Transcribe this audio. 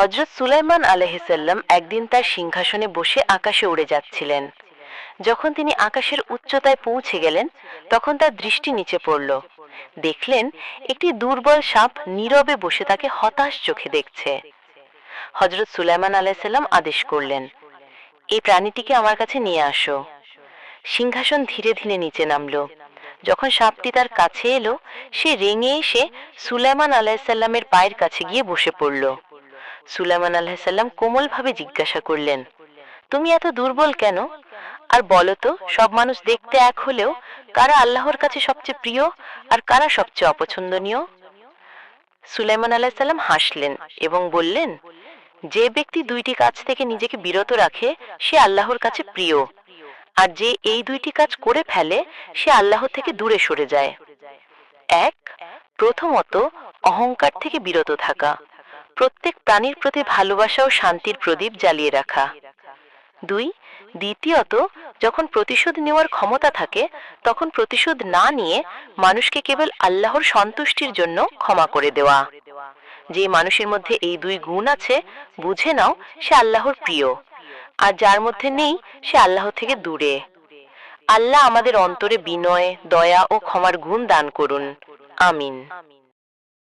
হজরত সুলাইমান আলহিসাল্লাম একদিন তার সিংহাসনে বসে আকাশে উড়ে যাচ্ছিলেন। যখন তিনি আকাশের উচ্চতায় পৌঁছে গেলেন, তখন তার দৃষ্টি নিচে পড়ল। দেখলেন, একটি দুর্বল সাপ নীরবে বসে তাকে হতাশ চোখে দেখছে। হজরত সুলাইমান আলাইসাল্লাম আদেশ করলেন, এই প্রাণীটিকে আমার কাছে নিয়ে আসো। সিংহাসন ধীরে ধীরে নিচে নামলো। যখন সাপটি তার কাছে এলো, সে রেঙে এসে সুলাইমান আলাইসাল্লামের পায়ের কাছে গিয়ে বসে পড়ল। সুলাইমান আলাইসাল্লাম কোমলভাবে জিজ্ঞাসা করলেন, তুমি এত দুর্বল কেন? আর বলো তো, সব মানুষ দেখতে এক হলেও কারা আল্লাহর কাছে সবচেয়ে প্রিয় আর কারা সবচেয়ে অপছন্দনীয়? সুলাইমান আলাইসাল্লাম হাসলেন এবং বললেন, যে ব্যক্তি দুইটি কাজ থেকে নিজেকে বিরত রাখে, সে আল্লাহর কাছে প্রিয়। আর যে এই দুইটি কাজ করে ফেলে, সে আল্লাহ থেকে দূরে সরে যায়। এক, প্রথমত, অহংকার থেকে বিরত থাকা। প্রত্যেক প্রাণীর প্রতি ভালোবাসা ও শান্তির প্রদীপ জ্বালিয়ে রাখা। দুই, দ্বিতীয়ত, যখন প্রতিশোধ নেওয়ার ক্ষমতা থাকে, তখন প্রতিশোধ না নিয়ে মানুষকে কেবল আল্লাহর সন্তুষ্টির জন্য ক্ষমা করে দেওয়া। যে মানুষের মধ্যে এই দুই গুণ আছে, বুঝে নাও, সে আল্লাহর প্রিয়। আর যার মধ্যে নেই, সে আল্লাহ থেকে দূরে। আল্লাহ আমাদের অন্তরে বিনয়, দয়া ও ক্ষমার গুণ দান করুন। আমিন।